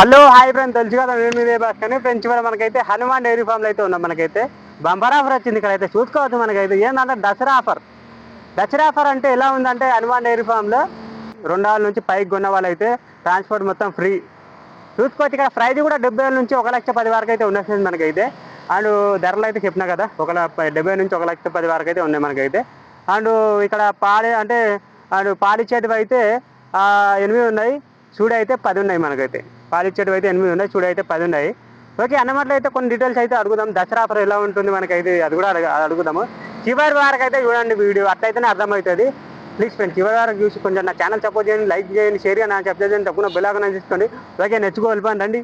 Hello hi friend తెలుసు కదా మేము ఇదే బస్ కానీ ఫ్రెండ్స్ కూడా మనకైతే హనుమాన్ డైరీ ఫామ్లో అయితే ఉన్నాం మనకైతే. బంపర్ ఆఫర్ వచ్చింది ఇక్కడ అయితే. చూసుకోవచ్చు మనకైతే. ఏంటంటే దసరా ఆఫర్. దసరా ఆఫర్ అంటే ఎలా ఉందంటే హనుమాన్ డైరీ ఫామ్లో రెండు వేల నుంచి పైకి కొన్న వాళ్ళైతే ట్రాన్స్పోర్ట్ మొత్తం ఫ్రీ. చూసుకోవచ్చు ఇక్కడ ప్రైజ్ కూడా డెబ్బై వేల నుంచి ఒక లక్ష పది వరకు అయితే ఉన్నట్టుంది మనకైతే. అండ్ ధరలు అయితే చెప్పినా కదా ఒక డెబ్బై నుంచి ఒక లక్ష పది వరకు అయితే ఉన్నాయి మనకైతే. అండ్ ఇక్కడ పాడి అంటే అండ్ పాడిచ్చేటివి అయితే ఎనిమిది ఉన్నాయి. చూడ అయితే పది ఉన్నాయి మనకైతే. పాలిచ్చేటివి అయితే ఎనిమిది ఉన్నాయి చూడు అయితే పది ఉన్నాయి. ఓకే అన్నమాటలు అయితే కొన్ని డీటెయిల్స్ అయితే అడుగుదాం. దసరా ఆఫర్ ఎలా ఉంటుంది మనకైతే అది కూడా అడగ అడుగుదాము. చివరి వరకు అయితే చూడండి వీడియో అట్లయితేనే అర్థమవుతుంది. ప్లీజ్ ఫ్రెండ్స్ చివరి వరకు చూసి కొంచెం నా ఛానల్ సపోర్ట్ చేయండి లైక్ చేయండి షేర్ చేయండి సబ్స్క్రైబ్ చేయండి తప్పకుండా బెల్ తీసుకోండి. ఓకే నెచ్చుకోవాలి రండి.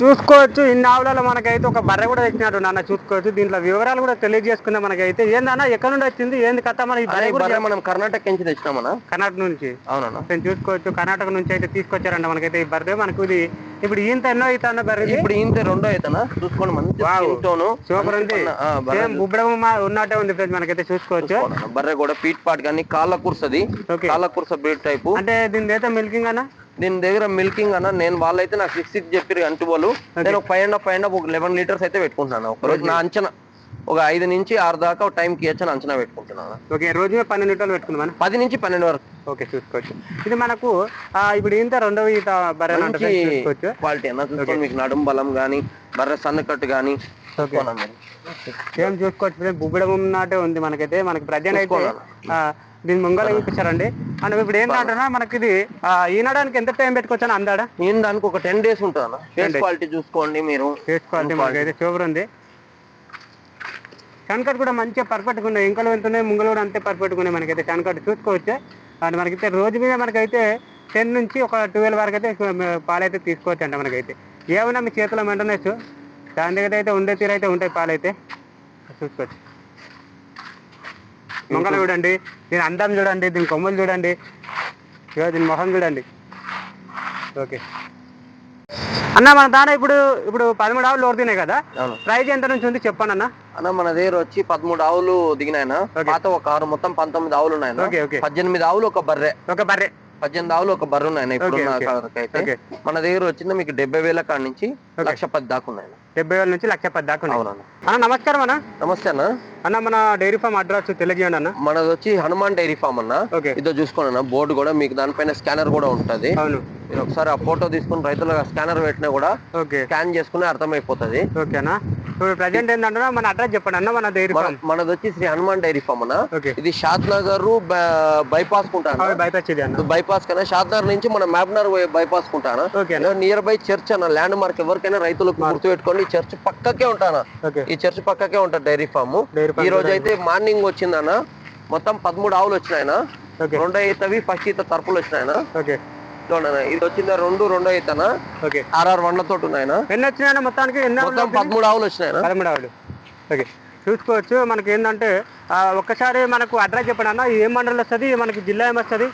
చూసుకోవచ్చు. ఇన్ని ఆవులలో మనకైతే ఒక బర్రె కూడా తెచ్చినట్టు నాన్న చూసుకోవచ్చు. దీంట్లో వివరాలు కూడా తెలియజేసుకుందాం మనకైతే. ఏందన్నా ఎక్కడ నుండి వచ్చింది? ఏంది కథ? మన మనం కర్ణాటక నుంచి తెచ్చినామన్నా కర్ణాటక నుంచి. అవునన్నా. నేను చూసుకోవచ్చు. కర్ణాటక నుంచి అయితే తీసుకొచ్చారంట మనకైతే ఈ బర్రె. మనకు ఇది ఇప్పుడు ఈంత ఎన్నో అవుతా అన్న బర్రె? ఇప్పుడు ఇంత రెండో అయితేనా చూసుకోండి. సూపర్ ఉంది. బుబ్బడమ్మ ఉన్నట్టే ఉంది ఫ్రెండ్స్ మనకైతే చూసుకోవచ్చు. బర్రె కూడా పీట్ పాట్ కానీ కాళ్ళ కుర్సది. కాళ్ళ కుర్స బ్రీడ్ టైపు. అంటే దీని అయితే మిల్కింగ్ అన్న? దీని దగ్గర మిల్కింగ్ అన్న నేను వాళ్ళైతే నాకు సిక్స్ సిక్స్ చెప్పారు అంటు వాళ్ళు నేను ఒక ఫైవ్ అండ్ ఫైవ్ అండ్ ఒక లెవెన్ లీటర్స్ అయితే పెట్టుకుంటున్నాను. ఒక రోజు నా అంచనా ఒక ఐదు నుంచి ఆరు దాకా టైం కి వచ్చి అంచనా పెట్టుకుంటున్నాను. ఓకే రోజు పన్నెండు లీటర్లు పెట్టుకుందాం పది నుంచి పన్నెండు వరకు. ఓకే చూసుకోవచ్చు. ఇది మనకు ఇప్పుడు ఇంత రెండవ ఈత బర్రె క్వాలిటీ అన్న చూసుకోండి మీకు నడుం బలం కానీ బర్రె సన్నకట్టు కానీ సేమ్ చూసుకోవచ్చు? బుబ్బడం ఉన్నట్టే ఉంది మనకైతే. మనకి ప్రజెంట్ అయితే దీని ముంగల చూపించారండి అండ్ ఇప్పుడు ఏంటంటే మనకి ఇది ఈనడానికి ఎంత టైం పెట్టుకోవచ్చు అని అందాడా? నేను దానికి ఒక టెన్ డేస్ ఉంటుంది క్వాలిటీ చూసుకోండి మీరు. చేసుకోవాలి మనకైతే సూపర్ ఉంది. కన్కట్ కూడా మంచిగా పర్ఫెక్ట్గా ఉన్నాయి. ఇంకలు వెళ్తున్నాయి ముంగలు కూడా అంతే పర్ఫెక్ట్గా ఉన్నాయి మనకైతే. కన్కట్ చూసుకోవచ్చు. అండ్ మనకైతే రోజు మీద మనకైతే టెన్ నుంచి ఒక ట్వెల్వ్ వరకు అయితే పాలైతే తీసుకోవచ్చు అంట మనకైతే. ఏమైనా మీ చేతిలో మెయింటెనెన్స్ దాని దగ్గర అయితే ఉండే తీరు అయితే ఉంటాయి పాలైతే. చూసుకోవచ్చు. మొంగలు చూడండి దీని అందం చూడండి దీని కొమ్మలు చూడండి. ఇగో దీని మొహం చూడండి. ఓకే. అన్న మన దాన ఇప్పుడు ఇప్పుడు పదమూడు ఆవులు ఓడుతున్నాయి కదా? ప్రైజ్ ఎంత నుంచి ఉంది చెప్పండి అన్న? అన్న మన దగ్గర వచ్చి పదమూడు ఆవులు దిగినాయన. పాత ఒక ఆరు మొత్తం పంతొమ్మిది ఆవులు ఓకే పద్దెనిమిది ఆవులు ఒక బర్రె. ఒక బర్రె. పద్దెనిమిది ఆవులు ఒక బర్రె ఉన్నాయన ఇప్పుడు మన దగ్గర వచ్చింది మీకు డెబ్బై వేల కాడ నుంచి. లక్ష పది దాకా ఉన్నాయన డెబ్బై వేల నుంచి లక్ష పది దాకా ఉన్నాయి. అన్న నమస్కారం అన్న. నమస్తే అన్న. అన్న మన డైరీ ఫామ్ అడ్రస్ తెలియజేయండి అన్న. మనది వచ్చి హనుమాన్ డైరీ ఫామ్ అన్న. ఇదో చూసుకోండి అన్న బోర్డు కూడా మీకు దానిపైన స్కానర్ కూడా ఉంటది. అవును. మీరు ఒకసారి ఆ ఫోటో తీసుకుని రైతుల స్కానర్ పెట్టినా కూడా ఓకే. స్కాన్ చేసుకుని అర్థమైపోతది. ఓకే అన్న. ఇప్పుడు ప్రజెంట్ ఏంటంటే మన అడ్రస్ చెప్పండి అన్న మన డైరీ ఫామ్. మనది వచ్చి శ్రీ హనుమాన్ డైరీ ఫామ్ అన్న. ఇది షాద్ నగర్ బైపాస్ కుంటాను బైపాస్ ఇది అన్న. బైపాస్ కన్నా షాద్ నగర్ నుంచి మన మ్యాబ్నర్ బైపాస్ కుంటాను నియర్ బై చర్చ్ అన్న ల్యాండ్ మార్క్ ఎవరికైనా రైతులకు గుర్తుపెట్టుకోండి ఈ చర్చ్ పక్కకే ఉంటాను ఓకే. ఈ చర్చ్ పక్కకే ఉంటుంది డైరీ ఫామ్. ఈ రోజు అయితే మార్నింగ్ వచ్చిందన్న. మొత్తం పదమూడు ఆవులు వచ్చినాయన రెండో ఈతవి ఫస్ట్ ఈత తరపులు వచ్చినాయన ఇది వచ్చిందా రెండు రెండో ఈతన ఓకే. ఆర్ఆర్ వండ్లతో ఉన్నాయన ఎన్ని వచ్చినాయన్న మొత్తానికి ఎన్ని మొత్తం పదమూడు ఆవులు వచ్చినాయన? పదమూడు ఆవులు. ఓకే. చూసుకోవచ్చు మనకి ఏంటంటే ఒక్కసారి మనకు అడ్రస్ చెప్పండి అన్న. ఏం మండలం వస్తుంది? మనకి జిల్లా ఏమొస్తుంది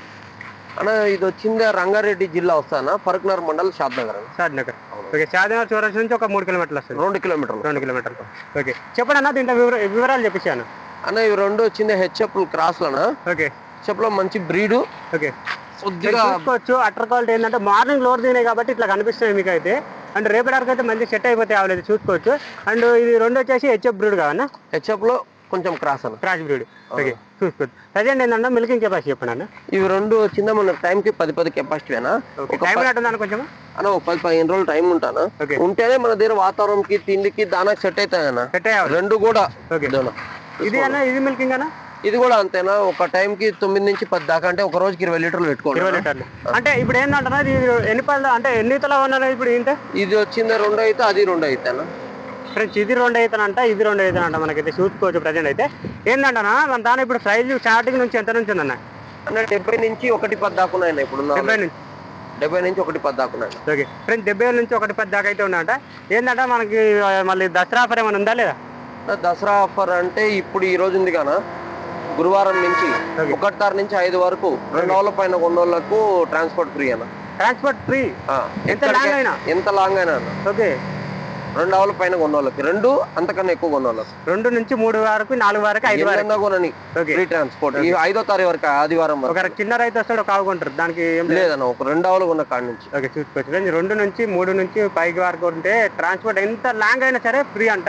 అన్న ఇది వచ్చింది రంగారెడ్డి జిల్లా వస్తానా? ఫరక్నగర్ మండల్ షాద్ నగర్ అన్న. షాద్నగర్ ఓకే షాద్నగర్ చౌరస్ నుంచి ఒక మూడు కిలోమీటర్లు వస్తుంది. రెండు కిలోమీటర్లు. రెండు కిలోమీటర్లు. ఓకే. చెప్పండి అన్న దీంట్లో వివర వివరాలు చెప్పిస్తాను అన్న ఇవి రెండు వచ్చింది హెచ్ఎఫ్ క్రాస్ లోన ఓకే. హెచ్ఎఫ్లో మంచి బ్రీడ్. ఓకే. కొద్దిగా చూసుకోవచ్చు అటర్ క్వాలిటీ ఏంటంటే మార్నింగ్ లోడ్ తినాయి కాబట్టి ఇట్లా కనిపిస్తున్నాయి మీకు అయితే అండ్ రేపటికి అయితే మంచి సెట్ అయిపోతాయి ఆవులు చూసుకోవచ్చు. అండ్ ఇది రెండు వచ్చేసి హెచ్ఎఫ్ బ్రూడ్ కావన్నా హెచ్ఎఫ్లో కొంచెం క్రాస్ అన్న. Cross breed. ఓకే చూసుకోవచ్చు. ప్రజెంట్ ఏంటంటే మిల్కింగ్ కెపాసిటీ చెప్పండి అన్న? ఇవి రెండు వచ్చిందా మన టైం కి పది పది కెపాసిటీ అయినా టైం ఉంటుందని కొంచెం అన్న ఒక పది పదిహేను రోజులు టైం ఉంటాను ఉంటేనే మన దగ్గర వాతావరణంకి తిండికి దానాకి సెట్ అవుతాయన్న సెట్ అయ్యాలి రెండు కూడా. ఇది అన్న ఇది మిల్కింగ్ అన్న? ఇది కూడా అంతేనా? ఒక టైం కి తొమ్మిది నుంచి పది దాకా అంటే ఒక రోజుకి ఇరవై లీటర్లు పెట్టుకోండి. ఇరవై లీటర్లు. అంటే ఇప్పుడు ఏంటంటే ఇది ఎన్ని పళ్ళు అంటే ఎన్ని తల ఉన్నారు ఇప్పుడు ఇంత? ఇది వచ్చింది రెండు అయితే అది రెండు అయితే అన్న ఫ్రెండ్స్ ఇది రెండు అవుతానంట ఇది రెండు అవుతానంట మనకైతే చూసుకోవచ్చు ప్రజెంట్ అయితే. ఏంటంటే మన దాని ఇప్పుడు ప్రైజ్ స్టార్టింగ్ నుంచి ఎంత నుంచి ఉందన్న? అంటే డెబ్బై నుంచి ఒకటి పది దాకా ఉన్నాయి ఇప్పుడు డెబ్బై నుంచి. డెబ్బై నుంచి ఒకటి పది దాకా ఉన్నాయి ఓకే. ఫ్రెండ్స్ డెబ్బై నుంచి ఒకటి పది దాకా అయితే ఉన్నాయంట. ఏంటంటే మనకి మళ్ళీ దసరా ఆఫర్ ఏమైనా ఉందా లేదా? దసరా ఆఫర్ అంటే ఇప్పుడు ఈ రోజు ఉంది కానా గురువారం నుంచి. ఒకటి నుంచి ఐదు వరకు రెండు రోజుల పైన కొన్ని రోజులకు ట్రాన్స్పోర్ట్ ఫ్రీ అన్న ట్రాన్స్పోర్ట్ ఫ్రీ ఎంత లాంగ్ అయినా? ఎంత లాంగ్ అయినా ఓకే. రెండు ఆవుల పైన కొన్న వాళ్ళకి రెండు అంతకన్నా ఎక్కువ కొన్న వాళ్ళకి రెండు నుంచి మూడు వరకు నాలుగు వరకు ఐదు వరకు. కొనని. ఫ్రీ ట్రాన్స్పోర్ట్ ఈ ఐదో తారీఖు వరకు ఆదివారం వరకు. ఒక చిన్న రైతు వస్తాడు ఒక ఆవుకుంటారు దానికి ఏం లేదు. లేదన్న ఒక రెండు ఆవులు కొన్న కాడి నుంచి. ఓకే చూసుకోవచ్చు. రెండు నుంచి మూడు నుంచి పైకి వరకు ఉంటే ట్రాన్స్పోర్ట్ ఎంత లాంగ్ అయినా సరే ఫ్రీ అంట.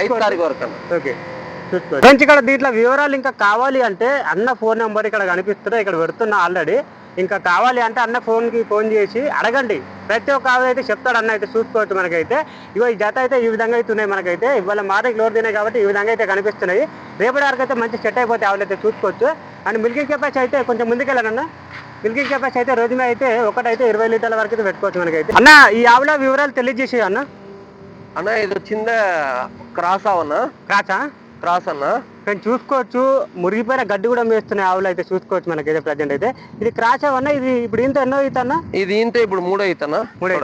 ఐదు తారీఖు వరకు అన్న. ఓకే. ఫ్రెండ్స్ ఇక్కడ దీంట్లో వివరాలు ఇంకా కావాలి అంటే అన్న ఫోన్ నెంబర్ ఇక్కడ కనిపిస్తుంది ఇక్కడ పెడుతున్నా ఆల్రెడీ. ఇంకా కావాలి అంటే అన్న phone కి ఫోన్ చేసి అడగండి. ప్రతి ఒక్క ఆవు అయితే చెప్తాడు అన్న అయితే చూసుకోవచ్చు మనకైతే. ఇగో ఈ జత అయితే ఈ విధంగా అయితే ఉన్నాయి మనకైతే. ఇవాళ మార్నింగ్ లోడ్ తినాయి కాబట్టి ఈ విధంగా అయితే కనిపిస్తున్నాయి. రేపటి వరకు అయితే మంచి సెట్ అయిపోతే ఆవులు అయితే చూసుకోవచ్చు. అండ్ మిల్కింగ్ కెపాసిటీ అయితే కొంచెం ముందుకెళ్ళానన్న మిల్కింగ్ కెపాసిటీ అయితే రోజు మీద అయితే ఒకటైతే ఇరవై లీటర్ల వరకు అయితే పెట్టుకోవచ్చు మనకైతే. అన్న ఈ ఆవుల వివరాలు తెలియజేసి అన్న. అన్న ఇది వచ్చిందే క్రాస్ అవన్న కాచా క్రాస్ అన్న కానీ చూసుకోవచ్చు. మురిగిపోయిన గడ్డి కూడా మేస్తున్నాయి ఆవులు అయితే చూసుకోవచ్చు మనకైతే ప్రజెంట్ అయితే. ఇది క్రాచ్ అవన్నా ఇది ఇప్పుడు ఇంత ఎన్నో అవుతానా? ఇది ఇంత ఇప్పుడు మూడో అవుతానా? మూడో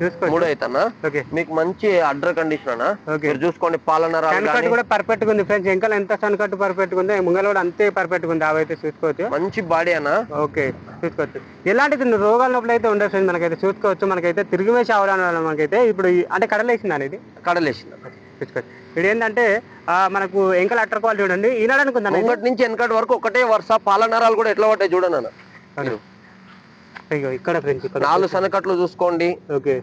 చూసుకోవచ్చు. మూడో అవుతానా? ఓకే. మీకు మంచి అడ్డర్ కండిషన్ అన్న మీరు చూసుకోండి కట్ కానీ. కూడా పర్ఫెక్ట్ ఉంది ఫ్రెండ్స్ ఇంకా ఎంత సన్ కట్ పర్ఫెక్ట్ ఉంది ముంగల కూడా అంతే పర్ఫెక్ట్ ఉంది. ఆవు అయితే చూసుకోవచ్చు. మంచి బాడీ అన్న ఓకే. చూసుకోవచ్చు. ఎలాంటిది రోగాల నొప్పులు అయితే ఉండదు ఫ్రెండ్స్ మనకైతే చూసుకోవచ్చు. మనకైతే తిరిగి వేసి ఆవడం మనకైతే ఇప్పుడు అంటే కడలేసింది అనేది? కడలేసింది. చూసుకోవచ్చు. ఇప్పుడు ఏంటంటే మనకు ఎంకల అట్టర్ క్వాలిటీ చూడండి. ఉందన్న ఇది? ముంగటి నుంచి వెనకటి వరకు ఒకటే వరుస పాలనరాలు కూడా ఎట్లా పట్టాయి చూడండి అన్న. ఇక్కడ ఫ్రెండ్స్ నాలుగు సనకట్లు చూసుకోండి. ఓకే.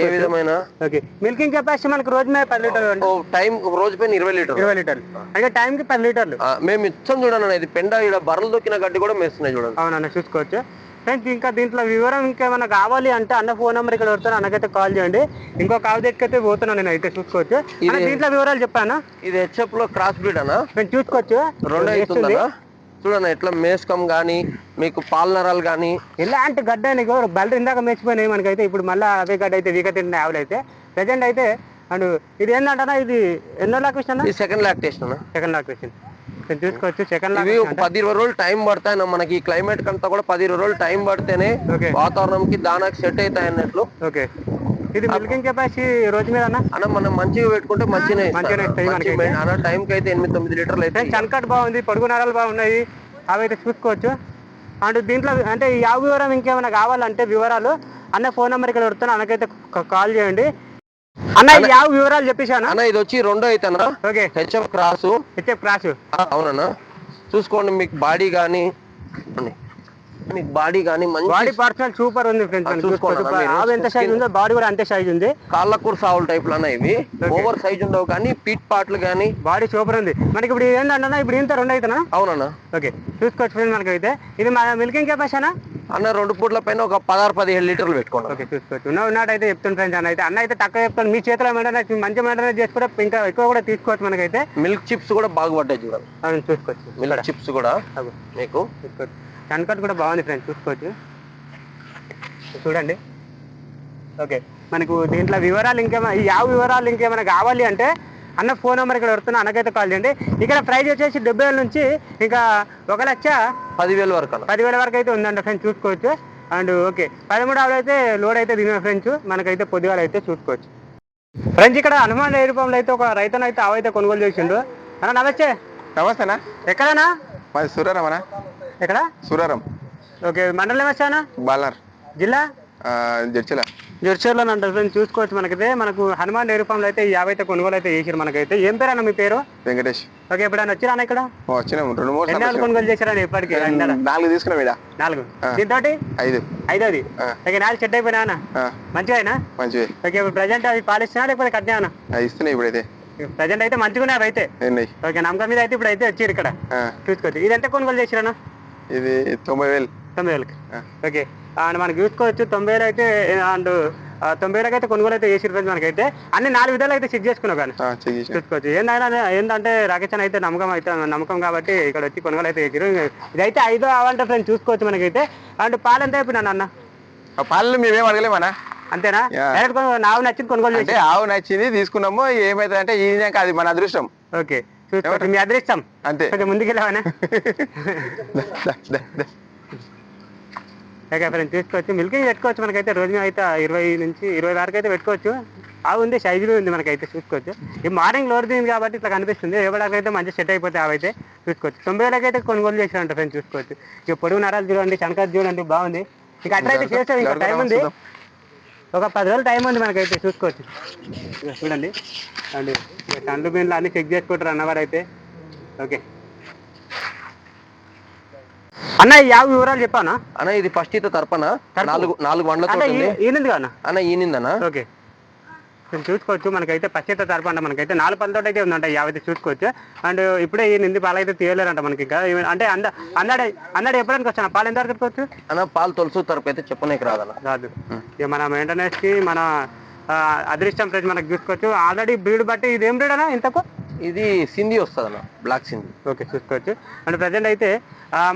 ఏ విధమైన. ఓకే. మిల్కింగ్ కెపాసిటీ మనకు రోజు మీద పది లీటర్లు టైం రోజు పైన ఇరవై లీటర్ ఇరవై లీటర్లు. అంటే టైంకి పది లీటర్లు. మేము ఇచ్చాం చూడండి ఇది పెండ ఇక్కడ బర్రెలు దొక్కిన గడ్డి కూడా మేస్తున్నాయి చూడండి. అవునన్న చూసుకోవచ్చు. ఫ్రెండ్స్ ఇంకా దీంట్లో వివరం ఇంకేమైనా కావాలి అంటే అన్న ఫోన్ నెంబర్ ఇక్కడ వస్తాను అన్నకైతే కాల్ చేయండి. ఇంకో కావు దగ్గరైతే పోతున్నాను నేను అయితే చూసుకోవచ్చు. అన్న, దీంట్లో వివరాలు చెప్పానా? ఇది హెచ్ఎఫ్లో క్రాస్ బ్రీడ్ అన్న. నేను చూసుకోవచ్చు. రెండు చూడన్న ఎట్లా మేస్కం గానీ మీకు పాలనరాలు గానీ. ఇలాంటి గడ్డ నీకు ఇందాక మెచ్చిపోయినాయి మనకైతే ఇప్పుడు మళ్ళీ అవే గడ్డ అయితే వీక ఆవులు అయితే. ప్రజెంట్ అయితే అండ్ ఇది ఏంటంటే ఇది ఎన్నో లాక్ విషయం ఇది సెకండ్ లాక్టేషన్ సెకండ్ లాక్ నేను చూసుకోవచ్చు. సెకండ్ ఇవి ఒక పది ఇరవై రోజులు టైం పడతాయి మనకి క్లైమేట్ కంతా కూడా పది ఇరవై రోజులు టైం పడితేనే వాతావరణంకి దానాకి సెట్ అవుతాయి అన్నట్లు. ఓకే. ఇది మిల్కింగ్ కెపాసిటీ రోజు మీద అన్న? అన్న మనం మంచిగా పెట్టుకుంటే మంచిగా మనకైతే. అన్న టైం కి అయితే ఎనిమిది తొమ్మిది లీటర్లు అయితే చనకట్ బాగుంది పొడుగు నరాలు బాగున్నాయి అవి అయితే చూసుకోవచ్చు. అండ్ దీంట్లో అంటే ఈ యావ వివరం ఇంకేమైనా కావాలంటే వివరాలు అన్న ఫోన్ నెంబర్ ఇక్కడ పెడుతున్నా అన్నకైతే క- కాల్ చేయండి. అన్న ఈ యావ వివరాలు చెప్పేశాను? అన్న ఇది వచ్చి రెండో అయితే అన్న. Okay. HF cross. HF cross. అవునన్నా. చూసుకోండి మీకు బాడీ కానీ మీకు బాడీ కానీ బాడీ పర్సనల్ సూపర్ ఉంది ఫ్రెండ్స్ చూసుకోండి. ఆవు ఎంత సైజ్ ఉందో బాడీ కూడా అంతే సైజ్ ఉంది. కాళ్ళకూర సావుల టైప్లోనే ఇవి ఓవర్ సైజ్ ఉండవు కానీ పీట్ పాట్లు కానీ బాడీ సూపర్ ఉంది. మనకి ఇప్పుడు ఏంటంటే ఇప్పుడు ఇంత రెండు అవుతున్నా అవునన్నా. ఓకే చూసుకోవచ్చు ఫ్రెండ్స్ మనకైతే. ఇది మన మిల్కింగ్ కెపాసిటీ అన్న? రెండు పూట్ల పైన ఒక పదహారు పదిహేడు లీటర్లు పెట్టుకోండి ఓకే చూసుకోవచ్చు. ఉన్న ఉన్నట్టయితే చెప్తాను ఫ్రెండ్స్ అన్న అయితే. అన్న అయితే తక్కువ చెప్తాను. మీ చేతిలో మెయింటైన్ మంచి మెయింటైన్ చేసుకుంటే ఇంకా ఎక్కువ కూడా తీసుకోవచ్చు మనకైతే. మిల్క్ చిప్స్ కూడా బాగుపడ్డాయి చూడండి. చూసుకోవచ్చు. మిల్క్ చిప్స్ కూడా మీకు కన్కట్ కూడా బాగుంది ఫ్రెండ్స్ చూసుకోవచ్చు. చూడండి. ఓకే మనకు దీంట్లో వివరాలు ఇంకేమైనా ఈ యావ వివరాలు ఇంకేమైనా కావాలి అంటే అన్న ఫోన్ నెంబర్ ఇక్కడ వస్తున్నా అన్నకైతే కాల్ చేయండి. ఇక్కడ ప్రైస్ వచ్చేసి డెబ్బై వేల నుంచి ఇంకా ఒక లక్ష పదివేల వరకు పదివేల వరకు అయితే ఉందంట ఫ్రెండ్స్ చూసుకోవచ్చు. అండ్ ఓకే పదమూడు ఆవులు అయితే లోడ్ అయితే దిగిన ఫ్రెండ్స్ మనకైతే పొద్దుగాల అయితే చూసుకోవచ్చు. ఫ్రెండ్స్ ఇక్కడ హనుమాన్ ఫామ్లో అయితే ఒక రైతును అయితే ఆవు అయితే కొనుగోలు చేసిండు. అన్న నమస్తే. నమస్తేనా? ఎక్కడనా మాది సూరారమనా ఎక్కడ? సూరారం. ఓకే మండలం వచ్చానా బాలనర్ జిల్లా? జడ్చిల. జడ్చర్లో అంటారు ఫ్రెండ్స్ చూసుకోవచ్చు మనకైతే. మనకు హనుమాన్ డైరీ ఫామ్లో అయితే యాభై అయితే కొనుగోలు అయితే చేసారు మనకైతే. ఏం పేరు అన్న మీ పేరు? వెంకటేష్. ఓకే ఎప్పుడైనా వచ్చిరా ఇక్కడ? రెండు మూడు ఎన్ని కొనుగోలు చేశారని ఇప్పటికి? నాలుగు తీసుకున్నాం నాలుగు. ఐదు. ఐదోది. ఆ. ఓకే నాలుగు సెట్ అయిపోయినా మంచిగా మంచివి. ఓకే ఇప్పుడు ప్రజెంట్ అవి పాలిస్తున్నా లేకపోతే కట్టినా ఇస్తున్నాయి ఇప్పుడైతే. ప్రజెంట్ అయితే మంచిగా ఉన్నాయి అయితే. ఓకే నమ్మకం మీద అయితే ఇప్పుడు అయితే వచ్చారు ఇక్కడ. చూసుకోవచ్చు. ఇది ఎంత కొనుగోలు చేసిరన్నా ఇది తొంభై వేలు. తొంభై వేలకి. ఓకే. అండ్ మనకి చూసుకోవచ్చు తొంభై వేలు అయితే అండ్ తొంభై వేలకి అయితే కొనుగోలు అయితే చేసి ఫ్రెండ్స్ మనకైతే. అన్ని నాలుగు విధాలు అయితే చెక్ చేసుకున్నావు కానీ. చూసుకోవచ్చు ఏంటంటే ఏంటంటే రాకేష్ అయితే నమ్మకం అయితే నమ్మకం కాబట్టి ఇక్కడ వచ్చి కొనుగోలు అయితే చేసారు ఇదైతే ఐదో అవంటే ఫ్రెండ్స్ చూసుకోవచ్చు మనకైతే. అండ్ పాలు ఎంత అయిపోయినా అన్న పాలు మేమేం అడగలేమన్నా. అంతేనా. డైరెక్ట్ నాకు నచ్చింది కొనుగోలు అంటే ఆవు నచ్చింది తీసుకున్నాము. ఏమైతే అంటే ఈయనక అది మన అదృష్టం. ఓకే. చూసుకోవచ్చు మీ అదృష్టం. అంతే. కొంచెం ముందుకెళ్ళావనే. ఓకే తీసుకోవచ్చు. మిల్కింగ్ పెట్టుకోవచ్చు మనకైతే. రోజు అయితే ఇరవై నుంచి ఇరవై వరకు అయితే పెట్టుకోవచ్చు. ఆ ఉంది సైజులు ఉంది మనకైతే చూసుకోవచ్చు. ఈ మార్నింగ్ లోడ్ దిగింది కాబట్టి ఇట్లా కనిపిస్తుంది. ఎవరికి అయితే మంచి సెట్ అయిపోతే అవైతే చూసుకోవచ్చు. తొంభై వేలకి అయితే కొనుగోలు చేసారంట ఫ్రెండ్స్ చూసుకోవచ్చు. ఇక పొడుగు నరాలు చూడండి శనకాలు చూడండి బాగుంది. ఇక అట్లా అయితే చేస్తాం. ఇంకా టైం ఉంది. ఒక పది రోజులు టైం ఉంది మనకైతే చూసుకోవచ్చు. చూడండి. అండ్ కండ్లు బిన్లు అన్ని చెక్ చేసుకుంటారు అన్నవారు అయితే ఓకే. అన్న యాభై వివరాలు చెప్పానా? అన్న ఇది ఫస్ట్ ఈత తరపన. తరపు. నాలుగు నాలుగు వండ్లతో ఉంది. ఈనింది అన్న? ఓకే. కొంచెం చూసుకోవచ్చు. మనకైతే పచ్చిత తరపు అంట మనకైతే నాలుగు పళ్ళతో అయితే ఉందంట అయితే చూసుకోవచ్చు. అండ్ ఇప్పుడే ఈ నింది పాలు అయితే తీయలేరంట మనకి ఇంకా అంటే అంద అందాడే అందాడే ఎప్పుడానికి వచ్చాను? పాలు ఎంత చెప్పుకోవచ్చు అన్న పాలు తొలుసు తరపు అయితే చెప్పనీకి రాదన్న. రాదు. ఇక మన మెయింటెనెన్స్కి మన అదృష్టం ప్రైజ్ మనకి చూసుకోవచ్చు. ఆల్రెడీ బ్రీడ్ బట్టి ఇది ఏం బ్రీడ్ అన్న ఇంతకు? ఇది సింధీ వస్తుంది అన్న బ్లాక్ సింధీ ఓకే చూసుకోవచ్చు. అండ్ ప్రజెంట్ అయితే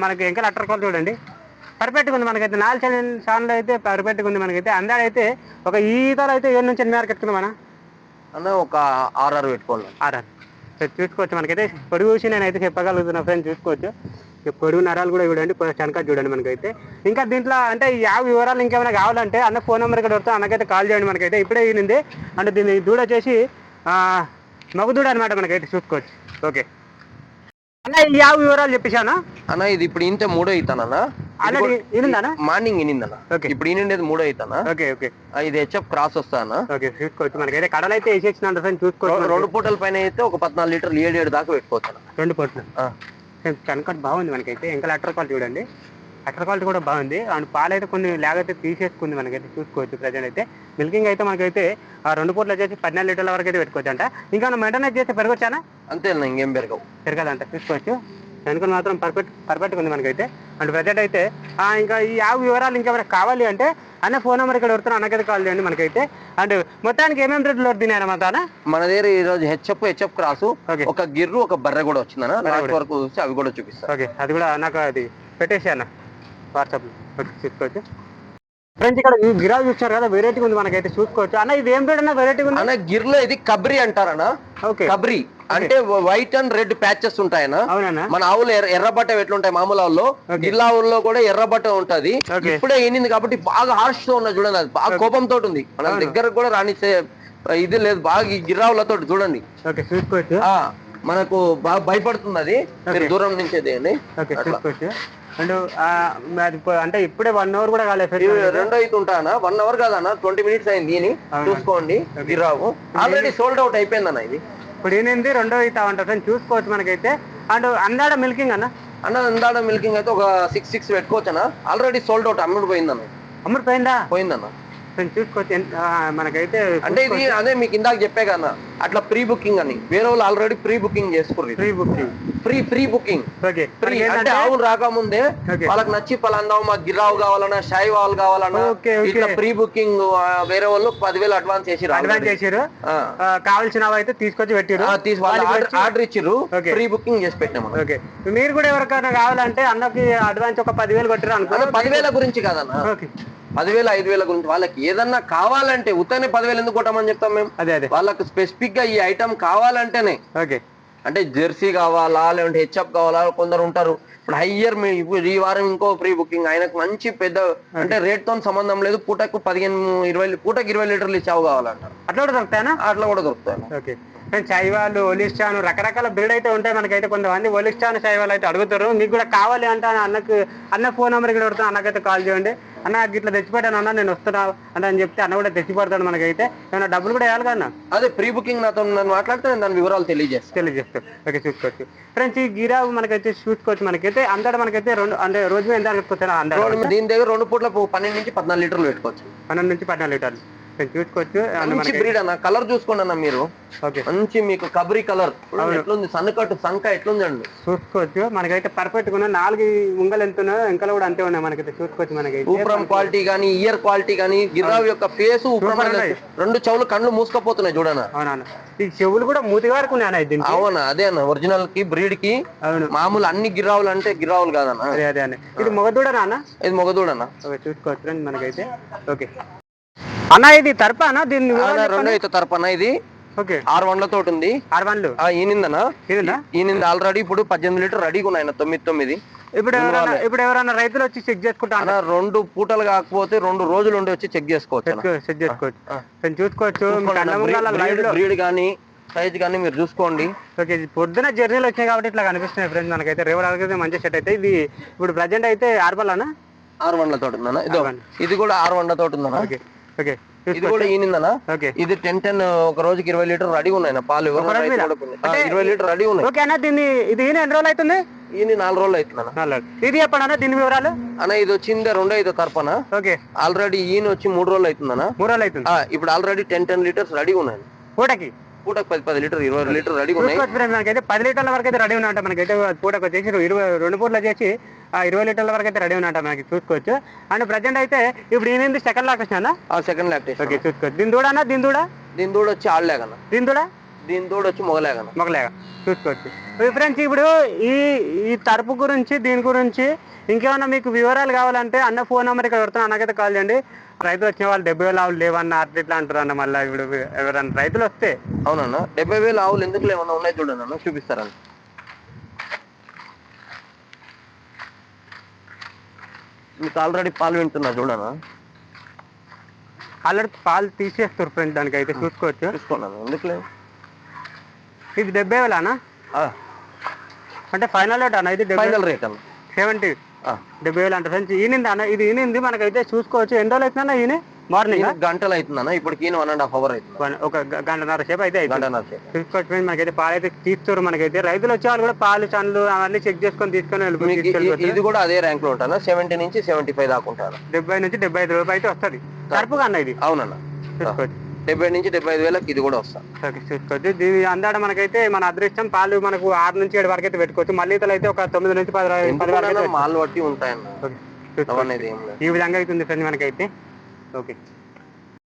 మనకి ఇంకా అట్టర్ కాల్ చూడండి. పర్ఫెక్ట్గా ఉంది మనకైతే. నాలుగు ఛానల్ ఛానల్ అయితే పర్ఫెక్ట్గా ఉంది మనకైతే. అందాడైతే ఒక ఈతలు అయితే ఏడు నుంచి ఎనిమిది వరకు అన్న. ఒక ఆర్ఆర్ పెట్టుకోవాలి. ఆర్ఆర్. సరే చూసుకోవచ్చు. మనకైతే పొడుగు చూసి నేనైతే చెప్పగలుగుతున్నా ఫ్రెండ్ చూసుకోవచ్చు. పొడుగు నరాలు కూడా చూడండి చనక చూడండి మనకైతే. ఇంకా దీంట్లో అంటే ఈ యావ వివరాలు ఇంకేమైనా కావాలంటే అన్న ఫోన్ నెంబర్ ఇక్కడ వస్తే అన్నకైతే కాల్ చేయండి మనకైతే. ఇప్పుడే ఈనింది అంటే దీని దూడ వచ్చేసి ఆ, మగ దూడ అనమాట మనకైతే చూసుకోవచ్చు. ఓకే. అన్న ఈ యావ వివరాలు చెప్పేశానా? అన్న ఇది ఇప్పుడు ఇంతే మూడో అవుతానన్న ఆల్రెడీ మార్నింగ్ ఇనిందన్న. ఇప్పుడు ఈనిండేది మూడో అవుతానా ఓకే. ఓకే ఇది హెచ్ఎఫ్ క్రాస్ వస్తానా? ఓకే చూసుకోవచ్చు మనకైతే కడలు అయితే వేసేసిన ఫ్రెండ్ చూసుకోవచ్చు రెండు పూటల పైన అయితే ఒక పద్నాలుగు లీటర్లు ఏడు ఏడు దాకా పెట్టుకోవచ్చు. రెండు పొట్లు. కనకట్ బాగుంది మనకైతే. ఇంకా లెటర్ క్వాలిటీ చూడండి. లెటర్ క్వాలిటీ కూడా బాగుంది. అండ్ పాలు అయితే కొన్ని అయితే తీసేసుకుంది మనకైతే చూసుకోవచ్చు ప్రజెంట్ అయితే. మిల్కింగ్ అయితే మనకైతే ఆ రెండు పూటలు వచ్చేసి పద్నాలుగు లీటర్ల వరకు అయితే పెట్టుకోవచ్చు అంట ఇంకా మనం మెయింటెనెన్స్ చేస్తే పెరగొచ్చానా అంతే ఇంకేం పెరగవు. పెరగదంట చూసుకోవచ్చు. కనుక మాత్రం పర్ఫెక్ట్ పర్ఫెక్ట్గా ఉంది మనకైతే. అండ్ ప్రజెంట్ అయితే ఇంకా ఈ యావ వివరాలు ఇంకేమైనా కావాలి అంటే అన్న ఫోన్ నెంబర్ ఇక్కడ వస్తున్నా అన్నకైతే కాల్ చేయండి మనకైతే. అండ్ మొత్తానికి ఏమేమి రేట్లు తినాయి అన్నమాట అన్న? మన దగ్గర ఈ రోజు హెచ్ఎఫ్ హెచ్ఎఫ్ క్రాస్ ఒక గిర్రు ఒక బర్రె కూడా వచ్చిందన్న లాస్ట్. వరకు చూసి అవి కూడా చూపిస్తాను ఓకే అది కూడా నాకు అది పెట్టేసి అన్న. వాట్సాప్ ఓకే చూసుకోవచ్చు ఫ్రెండ్స్ ఇక్కడ ఈ గిరాలు చూస్తున్నారు కదా వెరైటీ ఉంది మనకైతే చూసుకోవచ్చు. అన్న ఇది ఏం పేరు అన్న వెరైటీ ఉంది? అన్న గిర్లో ఇది కబ్రి అంటారన్న ఓకే. కబ్రి. అంటే వైట్ అండ్ రెడ్ ప్యాచెస్ ఉంటాయన్న అవునా మన ఆవులు ఎర్ర- ఎర్రబట్ట ఎట్లుంటాయి మామూలు ఆవుల్లో. గిర్ల ఆవుల్లో కూడా ఎర్రబట్ట ఉంటది. ఇప్పుడే ఎన్నింది కాబట్టి బాగా హార్ష్తో ఉన్నది చూడండి అది. బాగా కోపంతో ఉంది. మన. దగ్గర కూడా రానిచ్చే ఇది లేదు. బాగా ఈ గిర్రావులతో చూడండి. మనకు బాగా భయపడుతుంది అది. మీరు. దూరం నుంచే దేని. చూసుకోవచ్చు. అండ్ అది అంటే ఇప్పుడే వన్ అవర్ కూడా కాలేదు రెండో అయితే ఉంటానా? వన్ అవర్ కాదన్న? ట్వంటీ మినిట్స్ అయింది దీని? చూసుకోండి. గిరావు ఆల్రెడీ సోల్డ్ అవుట్ అయిపోయిందన్న ఇది. ఇప్పుడు ఏంది? రెండో అవుతా ఉంటారు చూసుకోవచ్చు మనకైతే. అండ్ అందాడ మిల్కింగ్ అన్న? అన్న ఇందాడ మిల్కింగ్ అయితే ఒక సిక్స్ సిక్స్ పెట్టుకోవచ్చనా ఆల్రెడీ సోల్డ్ అవుట్ అమ్ముడు పోయిందన్న. అమ్ముడు పోయిందా? పోయిందన్న. ఫ్రెండ్స్ చూసుకోవచ్చు. ఎంత- మనకైతే అంటే ఇది అదే మీకు ఇందాక చెప్పే కదా అట్లా ప్రీ బుకింగ్ అని. వేరే వాళ్ళు already pre booking చేసుకుర్రు free booking. Pre pre booking. Okay. Pre అంటే ఆవులు రాకముందే. వాళ్ళకి నచ్చి పలాందావు మాకు గిరావు కావాలన్నా షాయి వాల్ కావాలన్నా. ఇట్లా ప్రీ బుకింగ్ వేరే వాళ్ళు పదివేలు అడ్వాన్స్ చేసి అడ్వాన్స్ చేసారు కావాల్సినవి అయితే తీసుకొచ్చి పెట్టారు వాళ్ళు ఆర్డర్ Okay. ప్రీ బుకింగ్ చేసి పెట్టాం మనం. ఓకే. మీరు కూడా ఎవరికైనా కావాలంటే అన్నకి అడ్వాన్స్ ఒక పదివేలు కొట్టారు అనుకో పదివేల గురించి కాదన్న. ఓకే. పదివేల ఐదు వేల గురించి వాళ్ళకి ఏదన్నా కావాలంటే ఉత్తనే పదివేలు ఎందుకు కొట్టమని చెప్తాం మేము? అదే అదే. వాళ్ళకి స్పెసిఫిక్గా ఈ ఐటమ్ కావాలంటేనే. ఓకే. అంటే జెర్సీ కావాలా లేదంటే హెచ్ఎఫ్ కావాలా కొందరు ఉంటారు. ఇప్పుడు హయ్యర్ మీ ఈ వారం ఇంకో ప్రీ బుకింగ్ ఆయనకు మంచి పెద్ద అంటే రేట్తో సంబంధం లేదు. పూటకు పదిహేను ఇరవై పూటకు ఇరవై లీటర్లు ఇచ్చావు కావాలంటారు. అట్లా కూడా దొరుకుతాయనా అట్లా కూడా దొరుకుతాయి. చైవాలు ఒలిస్టాను రకరకాల బ్రీడ్ అయితే ఉంటాయి మనకైతే. కొంతమంది ఒలిస్టాను చైవాలు అయితే అడుగుతారు. మీకు కూడా కావాలి అంటే అన్నకు అన్న ఫోన్ నెంబర్ ఇక్కడ పెడతాను అన్నకైతే కాల్ చేయండి. అన్న ఇట్లా తెచ్చిపెట్టాను అన్న నేను వస్తున్నా అని అని చెప్తే అన్న కూడా తెచ్చి పెడతాడు మనకైతే. ఏమైనా డబ్బులు కూడా వేయాలి కన్నా అదే ప్రీ బుకింగ్ నాతో నన్ను మాట్లాడితే నేను దాని వివరాలు తెలియజేస్తాను తెలియజేస్తాం. ఓకే చూసుకోవచ్చు. ఫ్రెండ్స్ ఈ గిరావు మనకైతే చూసుకోవచ్చు మనకైతే అందడ మనకైతే రెండు అంటే రోజు ఎంత పెట్టుకోవచ్చు దీని దగ్గర రెండు పూట్ల పన్నెండు నుంచి పద్నాలుగు లీటర్లు పెట్టుకోవచ్చు. పన్నెండు నుంచి పద్నాలుగు లీటర్లు. చూసుకోవచ్చు. అండ్ మంచి మనకి బ్రీడ్ అన్న. కలర్ చూసుకోండి అన్న మీరు. ఓకే. మంచి మీకు కబరి కలర్. ఎట్లుంది? సన్నకట్టు సంక ఎట్లుందండి? చూసుకోవచ్చు. మనకైతే పర్ఫెక్ట్గా నాలుగు ఉంగలు ఎంత ఉన్నాయో ఇంకలు కూడా అంతే ఉన్నాయి మనకైతే. చూసుకోవచ్చు మనకైతే. ఊప్రం క్వాలిటీ గానీ ఇయర్ క్వాలిటీ గానీ గిర్రావ్ యొక్క ఫేస్ ఊప్రం. రెండు చెవులు కళ్ళు మూసుకపోతున్నాయి చూడనా? అవునా ఈ చెవులు కూడా మూతి వరకు ఉన్నాయి అవునా? అదే అన్న. ఒరిజినల్కి బ్రీడ్కి మామూలు అన్ని గిరావులు అంటే గిరావులు కాదన్న. అదే అదే అన్న. ఇది మొగదూడనా అన్న? ఇది మొగదూడన్న ఓకే చూసుకోవచ్చు మనకైతే. ఓకే. అన్న ఇది తరపా అన్న? దీన్ని రెండో అయితే తరపన ఇది. ఓకే. ఆరు వండ్లతో ఉంది ఆరు వన్లు. ఆ ఈనిందనా ఈనింది? ఆల్రెడీ ఇప్పుడు పద్దెనిమిది లీటర్ రెడీగా ఉన్నాయి తొమ్మిది తొమ్మిది. ఇప్పుడు ఎవరైనా ఇప్పుడు ఎవరైనా రైతులు వచ్చి చెక్ చేసుకుంటా అన్న రెండు పూటలు కాకపోతే రెండు రోజులు ఉండి వచ్చి చెక్ చేసుకోవచ్చు. చెక్ చేసుకోవచ్చు. చూసుకోవచ్చు బ్రీడ్- కానీ సైజ్ కానీ మీరు చూసుకోండి. ఓకే ఇది పొద్దున జర్నీలు వచ్చాయి కాబట్టి ఇట్లా కనిపిస్తున్నాయి ఫ్రెండ్స్ మనకైతే. రేవర్ అయితే మంచి సెట్ అయితే ఇది. ఇప్పుడు ప్రజెంట్ అయితే ఆర్బల్ అన్న ఆరు వండ్లతో ఉందన్న ఇదో ఆరు వండ్ల. ఇది కూడా ఆరు వండ్లతో ఉందన్న ఓకే. ఓకే. ఇది కూడా ఈనిందనా? ఓకే. ఇది టెన్ టెన్ ఒక రోజుకి ఇరవై లీటర్ రెడీ ఉన్నాయి పాలు ఇరవై లీటర్ రెడీ ఉన్నాయి. ఓకే అన్న దీన్ని ఇది ఈయన ఎన్ని రోజులు అవుతుంది? ఈయన నాలుగు రోజులు నాలుగు. ఇది చెప్పండి అన్న దీని వివరాలు? అన్న ఇది వచ్చింది రెండో ఐదో తరపన ఓకే. ఆల్రెడీ ఈయన వచ్చి మూడు రోజులు అవుతుందన్న. మూడు రోజులు అవుతుంది. ఇప్పుడు already ten ten litres ready ఉన్నాయి పూటకి? పూటకు పది పది లీటర్ ఇరవై లీటర్ రెడీ ఉన్నాయి. మనకైతే పది లీటర్ల వరకు అయితే రెడీ ఉన్నట్టు మనకైతే పూటకు వచ్చేసి ఇరవై రెండు పూటలు చేసి ఆ ఇరవై లీటర్ల వరకు అయితే రెడీ ఉన్నట్టు మనకి చూసుకోవచ్చు. అండ్ ప్రజెంట్ అయితే ఇప్పుడు ఈయన సెకండ్ లాక్ వచ్చినా సెకండ్ లాక్టేషన్ ఓకే చూసుకోవచ్చు. దీని దూడ అన్న? దీని దూడ? దీని తోడు వచ్చి ఆడలేగన్న దీని దూడ? దీని తోడు వచ్చి మొగలేగన్న మొగలేగా చూసుకోవచ్చు. ఫ్రెండ్స్ ఇప్పుడు ఈ ఈ తరపు గురించి దీని గురించి ఇంకేమన్నా మీకు వివరాలు కావాలంటే అన్న ఫోన్ నెంబర్ ఇక్కడ పెడుతున్నా అన్నకైతే కాల్ చేయండి. రైతులు వచ్చిన వాళ్ళు డెబ్బై వేలు ఆవులు లేవన్న అట్లా ఇట్లా అంటారు అన్న మళ్ళీ ఇప్పుడు ఎవరన్నా రైతులు వస్తే. అవునన్న డెబ్బై వేలు ఆవులు ఎందుకు లేవన్నా ఉన్నాయి చూడండి అన్న చూపిస్తారన్న. మీకు ఆల్రెడీ పాలు వింటున్నా చూడన్నా. ఆల్రెడీ పాలు తీసేస్తారు ఫ్రెండ్స్ దానికి అయితే చూసుకోవచ్చు. చూసుకోండి ఎందుకు లేవు ఇది డెబ్బై వేలానా? అంటే ఫైనల్ రేట్ అన్న ఇది డెబ్బై ఫైనల్ రేట్ అన్న. సెవెంటీ. డెబ్బై వేలు అంటే ఫ్రెండ్స్ ఈనింది అన్న ఇది ఈనింది మనకైతే చూసుకోవచ్చు. ఎన్ని రోజులు అవుతుందన్న ఈయన? మార్నింగ్ గంటలు అవుతుందన్న. ఇప్పటికి ఈయన వన్ అండ్ హాఫ్ అవర్ అవుతుంది ఒక గంటన్నర సేపు అయితే గంటన్నర సేపు. చూసుకోవచ్చు ఫ్రెండ్స్ మనకైతే పాలు అయితే తీస్తారు మనకైతే. రైతులు వచ్చే వాళ్ళు కూడా పాలు చన్లు అవన్నీ చెక్ చేసుకొని తీసుకొని వెళ్ళిపోయి. ఇది కూడా అదే ర్యాంక్లో ఉంటాను సెవెంటీ నుంచి సెవెంటీ ఫైవ్ దాకా ఉంటాను డెబ్బై నుంచి డెబ్బై ఐదు రూపాయలు అయితే వస్తుంది. కరుపుగా అన్న ఇది. అవునన్న. చూసుకోవచ్చు. డెబ్బై నుంచి డెబ్బై ఐదు వేలకు ఇది కూడా వస్తాను ఓకే చూసుకోవచ్చు దీని అందాడ మనకైతే మన అదృష్టం పాలు మనకు ఆరు నుంచి ఏడు వరకు అయితే పెట్టుకోవచ్చు. మళ్ళీ అయితే ఒక తొమ్మిది నుంచి పది పది వరకు మాల్ బట్టి ఉంటాయన్న లేదు. ఈ విధంగా అవుతుంది ఫ్రెండ్ మనకైతే. ఓకే.